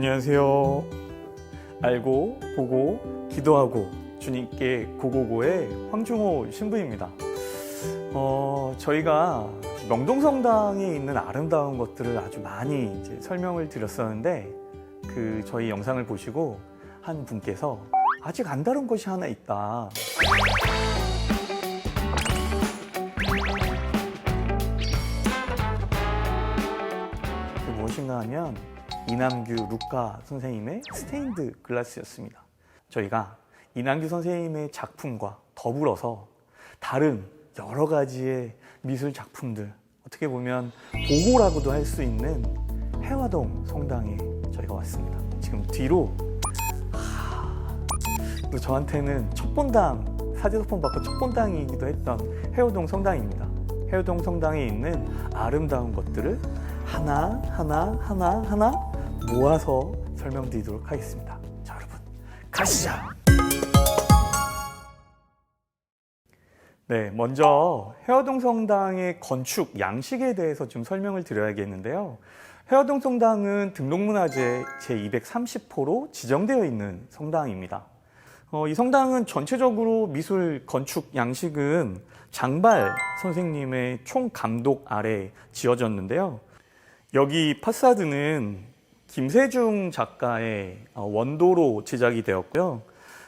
안녕하세요. 알고 보고 기도하고 주님께 고고고의 황중호 신부입니다. 어, 저희가 명동성당에 있는 아름다운 것들을 아주 많이 이제 설명을 드렸었는데 그 저희 영상을 보시고 한 분께서 아직 안 다룬 것이 하나 있다. 그 무엇인가 하면 이남규 루카 선생님의 스테인드 글라스였습니다. 저희가 이남규 선생님의 작품과 더불어서 다른 여러 가지의 미술 작품들 어떻게 보면 보고라고도 할 수 있는 해화동 성당에 저희가 왔습니다. 지금 뒤로 하, 또 저한테는 첫 본당 사제소품 받고 첫 본당이기도 했던 해화동 성당입니다. 해화동 성당에 있는 아름다운 것들을 하나 하나 하나 하나 모아서 설명드리도록 하겠습니다. 자 여러분 가시죠. 네, 먼저 해화동 성당의 건축 양식에 대해서 좀 설명을 드려야겠는데요. 해화동 성당은 등록문화재 제230호로 지정되어 있는 성당입니다. 어, 이 성당은 전체적으로 미술 건축 양식은 장발 선생님의 총 감독 아래 지어졌는데요. 여기 파사드는 김세중 작가의 어, 원도로 제작이 되었고요.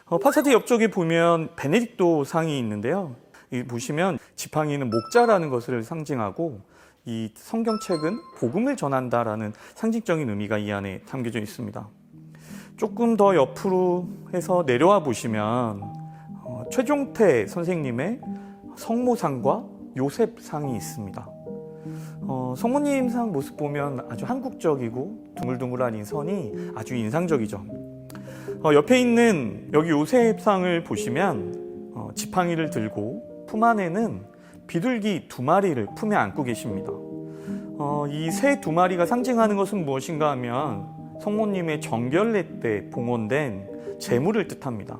어, 파사드 옆쪽에 보면 베네딕토 상이 있는데요. 이 보시면 지팡이는 목자라는 것을 상징하고 이 성경책은 복음을 전한다라는 상징적인 의미가 이 안에 담겨져 있습니다. 조금 더 옆으로 해서 내려와 보시면 어, 최종태 선생님의 성모상과 요셉상이 있습니다. 어, 성모님 상 모습 보면 아주 한국적이고 둥글둥글한 이 선이 아주 인상적이죠. 어, 옆에 있는 여기 요셉상을 보시면 어, 지팡이를 들고 품 안에는 비둘기 두 마리를 품에 안고 계십니다. 어, 이새 두 마리가 상징하는 것은 무엇인가 하면 성모님의 정결례 때 봉헌된 재물을 뜻합니다.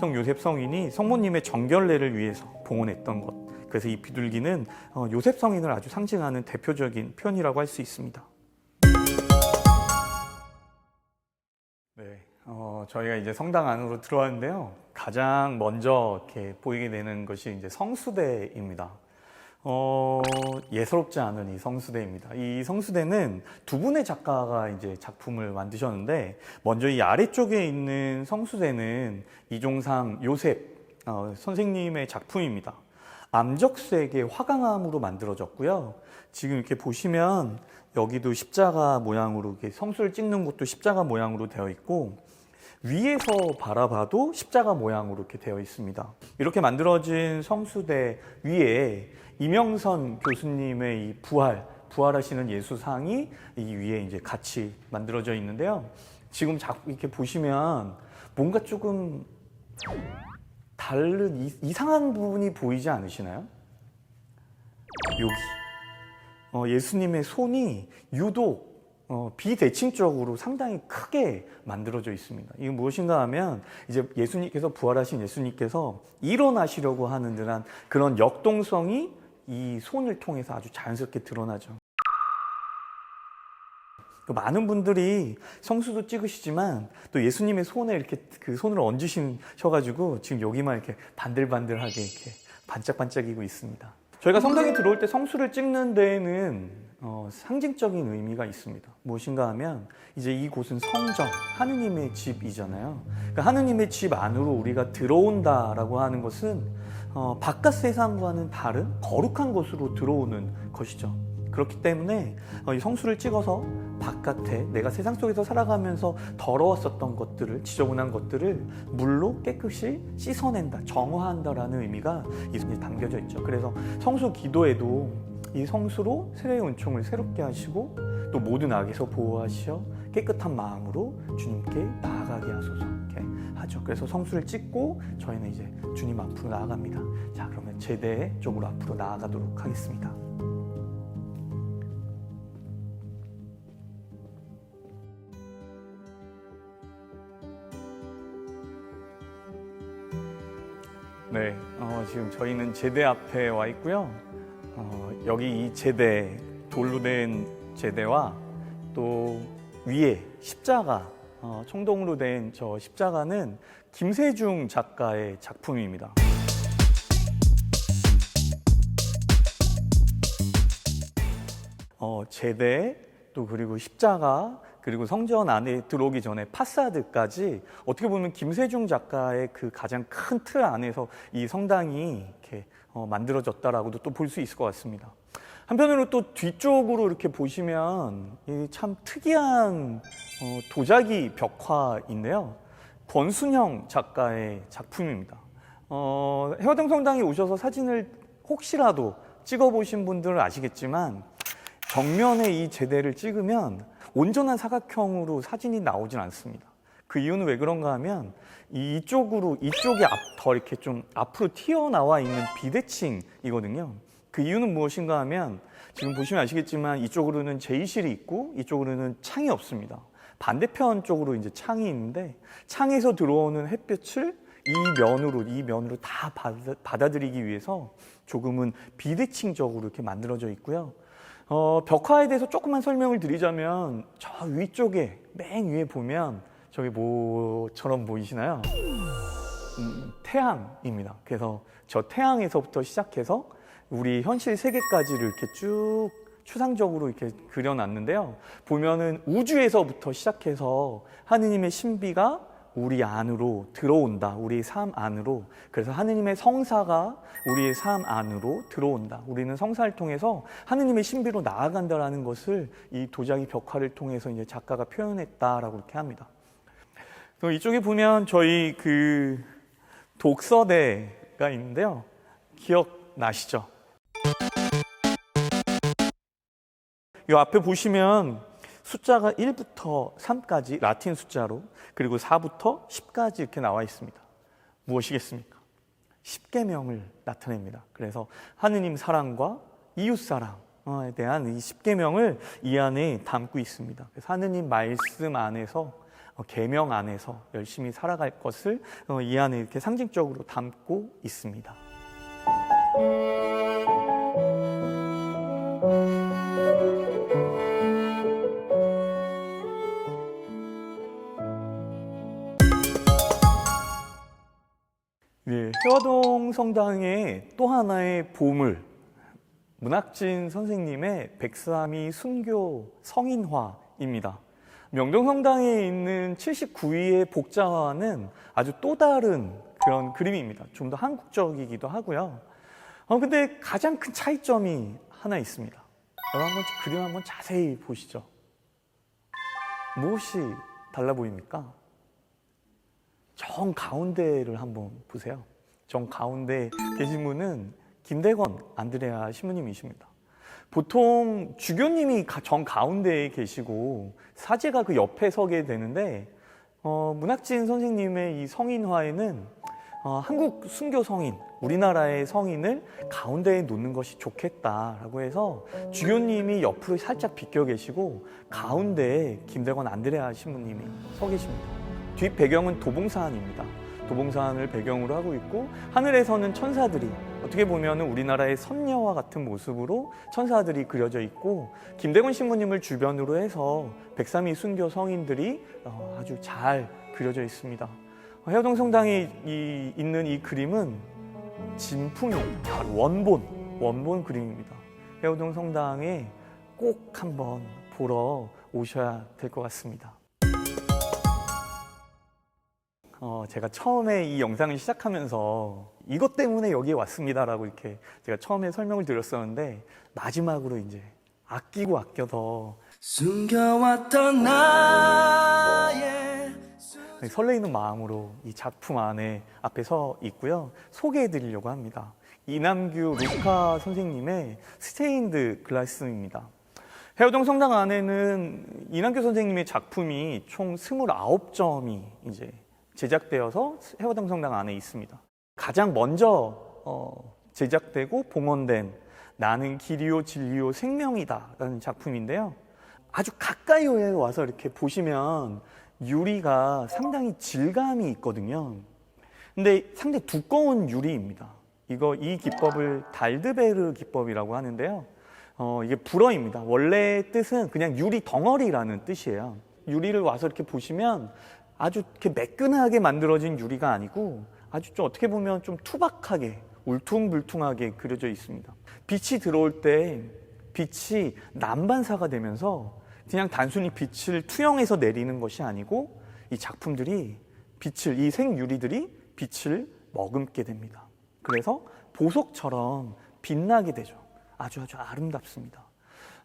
성 요셉 성인이 성모님의 정결례를 위해서 봉헌했던 것. 그래서 이 비둘기는 어, 요셉 성인을 아주 상징하는 대표적인 표현이라고 할 수 있습니다. 네, 어, 저희가 이제 성당 안으로 들어왔는데요. 가장 먼저 이렇게 보이게 되는 것이 이제 성수대입니다. 어, 예사롭지 않은 이 성수대입니다. 이 성수대는 두 분의 작가가 이제 작품을 만드셨는데, 먼저 이 아래쪽에 있는 성수대는 이종삼 요셉 어, 선생님의 작품입니다. 암적색의 화강암으로 만들어졌고요. 지금 이렇게 보시면 여기도 십자가 모양으로 이렇게 성수를 찍는 곳도 십자가 모양으로 되어 있고 위에서 바라봐도 십자가 모양으로 이렇게 되어 있습니다. 이렇게 만들어진 성수대 위에 이명선 교수님의 이 부활, 부활하시는 예수상이 이 위에 이제 같이 만들어져 있는데요. 지금 자꾸 이렇게 보시면 뭔가 조금 다른 이- 이상한 부분이 보이지 않으시나요? 여기 어, 예수님의 손이 유독 어, 비대칭적으로 상당히 크게 만들어져 있습니다. 이게 무엇인가 하면 이제 예수님께서 부활하신 예수님께서 일어나시려고 하는 듯한 그런 역동성이 이 손을 통해서 아주 자연스럽게 드러나죠. 그 많은 분들이 성수도 찍으시지만 또 예수님의 손에 이렇게 그 손을 얹으셔가지고 지금 여기만 이렇게 반들반들하게 이렇게 반짝반짝이고 있습니다. 저희가 성당에 들어올 때 성수를 찍는 데에는 어, 상징적인 의미가 있습니다. 무엇인가 하면 이제 이곳은 성전, 하느님의 집이잖아요. 그러니까 하느님의 집 안으로 우리가 들어온다라고 하는 것은 어, 바깥 세상과는 다른 거룩한 곳으로 들어오는 것이죠. 그렇기 때문에 어, 이 성수를 찍어서 바깥에 내가 세상 속에서 살아가면서 더러웠었던 것들을 지저분한 것들을 물로 깨끗이 씻어낸다, 정화한다라는 의미가 담겨져 있죠. 그래서 성수 기도에도 이 성수로 세례의 은총을 새롭게 하시고 또 모든 악에서 보호하시어 깨끗한 마음으로 주님께 나아가게 하소서 이렇게 하죠. 그래서 성수를 찍고 저희는 이제 주님 앞으로 나아갑니다. 자, 그러면 제대 쪽으로 앞으로 나아가도록 하겠습니다. 네, 어, 지금 저희는 제대 앞에 와 있고요. 어, 여기 이 제대 돌로 된 제대와 또 위에 십자가 어, 청동으로 된 저 십자가는 김세중 작가의 작품입니다. 어, 제대 또 그리고 십자가 그리고 성전 안에 들어오기 전에 파사드까지 어떻게 보면 김세중 작가의 그 가장 큰 틀 안에서 이 성당이 이렇게 어, 만들어졌다라고도 또 볼 수 있을 것 같습니다. 한편으로 또 뒤쪽으로 이렇게 보시면 이참 특이한 어, 도자기 벽화인데요. 권순영 작가의 작품입니다. 어, 해화동 성당에 오셔서 사진을 혹시라도 찍어보신 분들은 아시겠지만 정면에 이 제대를 찍으면 온전한 사각형으로 사진이 나오진 않습니다. 그 이유는 왜 그런가 하면 이쪽으로 이쪽이 앞, 더 이렇게 좀 앞으로 튀어나와 있는 비대칭이거든요. 그 이유는 무엇인가 하면 지금 보시면 아시겠지만 이쪽으로는 제의실이 있고 이쪽으로는 창이 없습니다. 반대편 쪽으로 이제 창이 있는데 창에서 들어오는 햇볕을 이 면으로 이 면으로 다 받아, 받아들이기 위해서 조금은 비대칭적으로 이렇게 만들어져 있고요. 어, 벽화에 대해서 조금만 설명을 드리자면 저 위쪽에 맨 위에 보면 저게 뭐처럼 보이시나요? 음, 태양입니다. 그래서 저 태양에서부터 시작해서 우리 현실 세계까지를 이렇게 쭉 추상적으로 이렇게 그려놨는데요. 보면은 우주에서부터 시작해서 하느님의 신비가 우리 안으로 들어온다. 우리의 삶 안으로. 그래서 하느님의 성사가 우리의 삶 안으로 들어온다. 우리는 성사를 통해서 하느님의 신비로 나아간다라는 것을 이 도자기 벽화를 통해서 이제 작가가 표현했다라고 이렇게 합니다. 또 이쪽에 보면 저희 그 독서대가 있는데요. 기억나시죠? 이 앞에 보시면 숫자가 1부터 3까지 라틴 숫자로 그리고 4부터 10까지 이렇게 나와 있습니다. 무엇이겠습니까? 10계명을 나타냅니다. 그래서 하느님 사랑과 이웃 사랑에 대한 이 10계명을 이 안에 담고 있습니다. 그래서 하느님 말씀 안에서 어, 계명 안에서 열심히 살아갈 것을 어, 이 안에 이렇게 상징적으로 담고 있습니다. 네, 해화동 성당의 또 하나의 보물 문학진 선생님의 백삼이 순교 성인화입니다. 명동성당에 있는 79위의 복자화는 아주 또 다른 그런 그림입니다. 좀 더 한국적이기도 하고요. 어, 근데 가장 큰 차이점이 하나 있습니다. 여러분 한번 그림 한번 자세히 보시죠. 무엇이 달라 보입니까? 정 가운데를 한번 보세요. 정 가운데 계신 분은 김대건 안드레아 신부님이십니다. 보통 주교님이 가- 정 가운데에 계시고 사제가 그 옆에 서게 되는데 어, 문학진 선생님의 이 성인화에는 어, 한국 순교 성인, 우리나라의 성인을 가운데에 놓는 것이 좋겠다라고 해서 주교님이 옆으로 살짝 비껴 계시고 가운데에 김대건 안드레아 신부님이 서 계십니다. 뒷 배경은 도봉산입니다. 도봉산을 배경으로 하고 있고 하늘에서는 천사들이 어떻게 보면 우리나라의 선녀와 같은 모습으로 천사들이 그려져 있고 김대건 신부님을 주변으로 해서 백삼이 순교 성인들이 어, 아주 잘 그려져 있습니다. 해화동 성당에 이- 있는 이 그림은. 바로 원본 원본 그림입니다. 해화동 성당에 꼭 한번 보러 오셔야 될 것 같습니다. 어, 제가 처음에 이 영상을 시작하면서 이것 때문에 여기에 왔습니다라고 이렇게 제가 처음에 설명을 드렸었는데 마지막으로 이제 아끼고 아껴서 숨겨왔던 나의 설레이는 마음으로 이 작품 안에 앞에 서 있고요. 소개해 드리려고 합니다. 이남규 루카 선생님의 스테인드 글라스입니다. 해오동 성당 안에는 이남규 선생님의 작품이 총 29점이 이제 제작되어서 해오동 성당 안에 있습니다. 가장 먼저 어, 제작되고 봉헌된 나는 길이요 진리요 생명이다라는 작품인데요. 아주 가까이 와서 이렇게 보시면 유리가 상당히 질감이 있거든요. 근데 상당히 두꺼운 유리입니다. 이거 이 기법을 달드베르 기법이라고 하는데요. 어, 이게 불어입니다. 원래 뜻은 그냥 유리 덩어리라는 뜻이에요. 유리를 와서 이렇게 보시면 아주 이렇게 매끈하게 만들어진 유리가 아니고 아주 좀 어떻게 보면 좀 투박하게 울퉁불퉁하게 그려져 있습니다. 빛이 들어올 때 빛이 난반사가 되면서 그냥 단순히 빛을 투영해서 내리는 것이 아니고 이 작품들이 빛을 이 생유리들이 빛을 머금게 됩니다. 그래서 보석처럼 빛나게 되죠. 아주 아주 아름답습니다.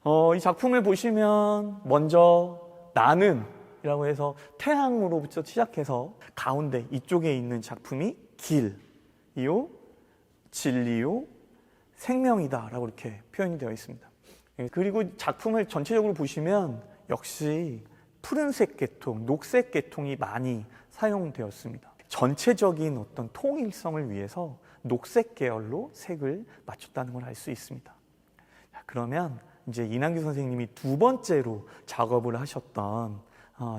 어, 이 작품을 보시면 먼저 나는 이라고 해서 태양으로부터 시작해서 가운데 이쪽에 있는 작품이 길이요, 진리요, 생명이다 라고 이렇게 표현이 되어 있습니다. 예, 그리고 작품을 전체적으로 보시면 역시 푸른색 계통, 녹색 계통이 많이 사용되었습니다. 전체적인 어떤 통일성을 위해서 녹색 계열로 색을 맞췄다는 걸 알 수 있습니다. 자, 그러면 이제 이남규 선생님이 두 번째로 작업을 하셨던 어,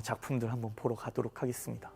작품들 한번 보러 가도록 하겠습니다.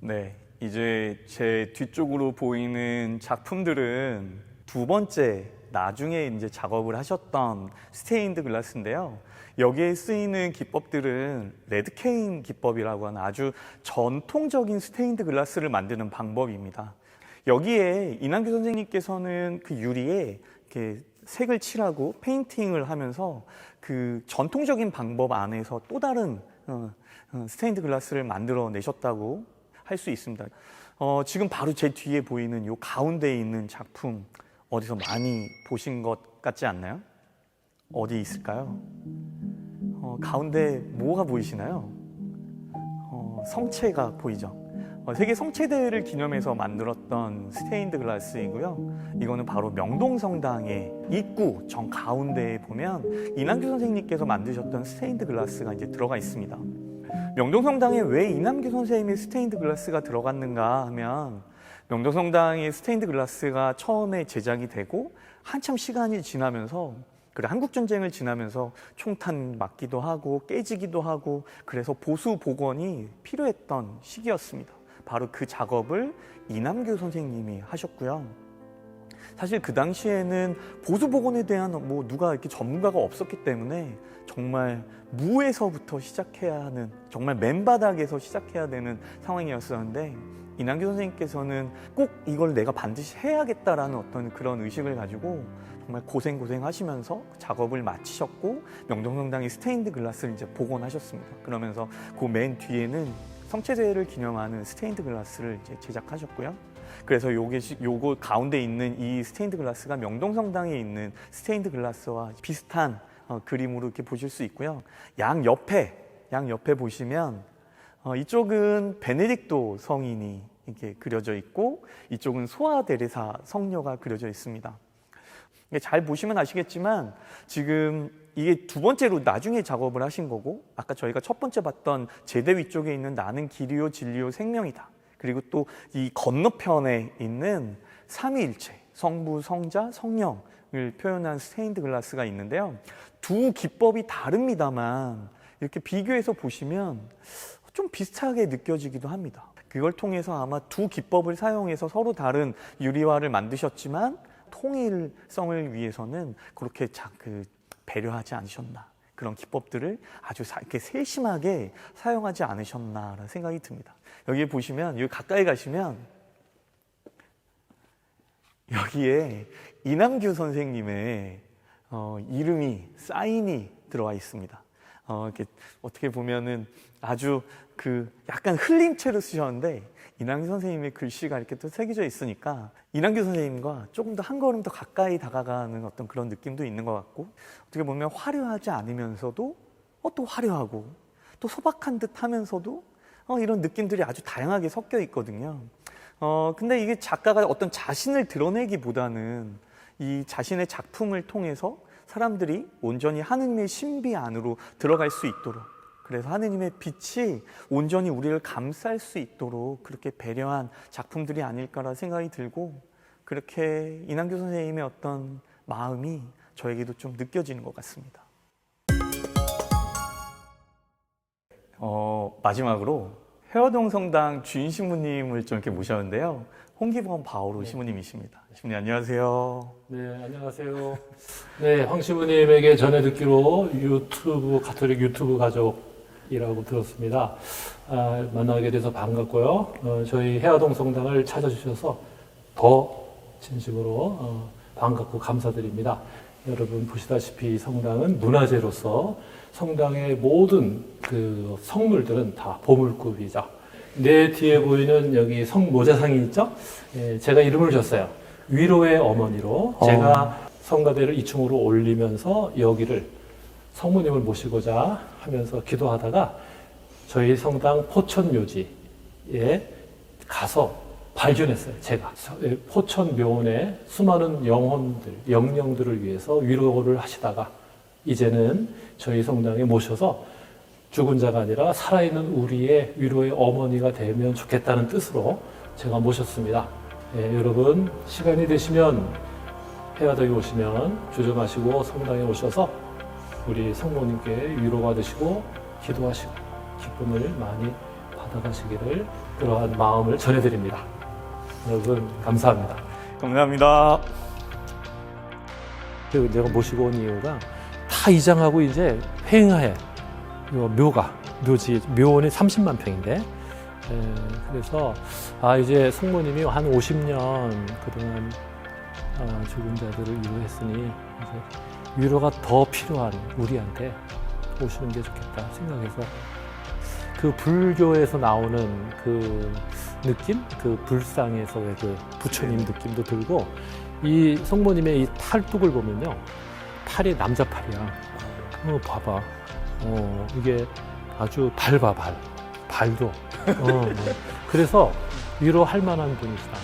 네, 이제 제 뒤쪽으로 보이는 작품들은 두 번째 나중에 이제 작업을 하셨던 스테인드 글라스인데요. 여기에 쓰이는 기법들은 레드케인 기법이라고 하는 아주 전통적인 스테인드 글라스를 만드는 방법입니다. 여기에 이남규 선생님께서는 그 유리에 이렇게 색을 칠하고 페인팅을 하면서 그 전통적인 방법 안에서 또 다른 어, 어, 스테인드 글라스를 만들어 내셨다고 할 수 있습니다. 어, 지금 바로 제 뒤에 보이는 요 가운데에 있는 작품 어디서 많이 보신 것 같지 않나요? 어디 있을까요? 어, 가운데 뭐가 보이시나요? 어, 성체가 보이죠. 어, 세계 성체대회를 기념해서 만들었던 스테인드 글라스이고요. 이거는 바로 명동성당의 입구 정 가운데에 보면 이남규 선생님께서 만드셨던 스테인드 글라스가 이제 들어가 있습니다. 명동성당에 왜 이남규 선생님의 스테인드 글라스가 들어갔는가 하면 명동성당의 스테인드 글라스가 처음에 제작이 되고 한참 시간이 지나면서 그래 한국 전쟁을 지나면서 총탄 맞기도 하고 깨지기도 하고 그래서 보수 복원이 필요했던 시기였습니다. 바로 그 작업을 이남규 선생님이 하셨고요. 사실 그 당시에는 보수 복원에 대한 뭐 누가 이렇게 전문가가 없었기 때문에 정말 무에서부터 시작해야 하는 정말 맨바닥에서 시작해야 되는 상황이었었는데 이남규 선생님께서는 꼭 이걸 내가 반드시 해야겠다라는 어떤 그런 의식을 가지고 정말 고생 고생 하시면서 작업을 마치셨고 명동성당의 스테인드 글라스를 이제 복원하셨습니다. 그러면서 그 맨 뒤에는 성체제를 기념하는 스테인드 글라스를 이제 제작하셨고요. 그래서 요게 시- 요거 가운데 있는 이 스테인드 글라스가 명동성당에 있는 스테인드 글라스와 비슷한 어, 그림으로 이렇게 보실 수 있고요. 양 옆에 양 옆에 보시면 어, 이쪽은 베네딕토 성인이 이렇게 그려져 있고 이쪽은 소아 데레사 성녀가 그려져 있습니다. 잘 보시면 아시겠지만 지금 이게 두 번째로 나중에 작업을 하신 거고 아까 저희가 첫 번째 봤던 제대 위쪽에 있는 나는 길이요 진리요 생명이다. 그리고 또 이 건너편에 있는 삼위일체 성부 성자 성령을 표현한 스테인드 글라스가 있는데요. 두 기법이 다릅니다만 이렇게 비교해서 보시면 좀 비슷하게 느껴지기도 합니다. 그걸 통해서 아마 두 기법을 사용해서 서로 다른 유리화를 만드셨지만 통일성을 위해서는 그렇게 자, 그 배려하지 않으셨나. 그런 기법들을 아주 사- 이렇게 세심하게 사용하지 않으셨나라는 생각이 듭니다. 여기 보시면 여기 가까이 가시면 여기에 이남규 선생님의 어, 이름이 사인이 들어와 있습니다. 어, 이렇게 어떻게 보면은 아주 그 약간 흘린 채로 쓰셨는데 이남규 선생님의 글씨가 이렇게 또 새겨져 있으니까 이남규 선생님과 조금 더 한 걸음 더 가까이 다가가는 어떤 그런 느낌도 있는 것 같고 어떻게 보면 화려하지 않으면서도 어, 또 화려하고 또 소박한 듯 하면서도 어, 이런 느낌들이 아주 다양하게 섞여 있거든요. 어, 근데 이게 작가가 어떤 자신을 드러내기보다는 이 자신의 작품을 통해서 사람들이 온전히 하느님의 신비 안으로 들어갈 수 있도록 그래서 하느님의 빛이 온전히 우리를 감쌀 수 있도록 그렇게 배려한 작품들이 아닐까라 생각이 들고 그렇게 이남규 선생님의 어떤 마음이 저에게도 좀 느껴지는 것 같습니다. 어, 마지막으로 해화동 성당 주인 신부님을 좀 이렇게 모셨는데요. 홍기범 바오로 신부님이십니다. 신부님 안녕하세요. 네, 안녕하세요. 네, 황 시부님에게 전해 듣기로 유튜브, 가톨릭 유튜브 가족이라고 들었습니다. 아, 만나게 돼서 반갑고요. 어, 저희 해화동 성당을 찾아주셔서 더 진심으로 어, 반갑고 감사드립니다. 여러분 보시다시피 이 성당은 문화재로서 성당의 모든 그 성물들은 다 보물급이죠. 내 뒤에 보이는 여기 성 모자상이 있죠? 예, 제가 이름을 줬어요. 위로의 어머니로 어. 제가 성가대를 2층으로 올리면서 여기를 성모님을 모시고자 하면서 기도하다가 저희 성당 포천 묘지에 가서 발견했어요. 제가 예, 포천 묘원의 수많은 영혼들, 영령들을 위해서 위로를 하시다가 이제는 저희 성당에 모셔서 죽은 자가 아니라 살아있는 우리의 위로의 어머니가 되면 좋겠다는 뜻으로 제가 모셨습니다. 예, 여러분 시간이 되시면 해화동에 오시면 주저 마시고 성당에 오셔서 우리 성모님께 위로가 되시고 기도하시고 기쁨을 많이 받아가시기를 그러한 마음을 전해드립니다. 여러분 감사합니다. 감사합니다. 그리고 내가 모시고 온 이유가 다 이장하고 이제 횡하해. 요 묘가 묘지 묘원이 30만 평인데 에, 그래서 아 이제 성모님이 한 50년 그동안 아, 죽은 자들을 위로했으니 이제 위로가 더 필요한 우리한테 오시는 게 좋겠다 생각해서 그 불교에서 나오는 그 느낌, 그 불상에서 의 그 부처님 느낌도 들고 이 성모님의 이 팔뚝을 보면요 팔이 남자 팔이야. 어 봐봐. 어 이게 아주 발봐 발 발도. 어, 어. 그래서 위로 할 만한 분이시다.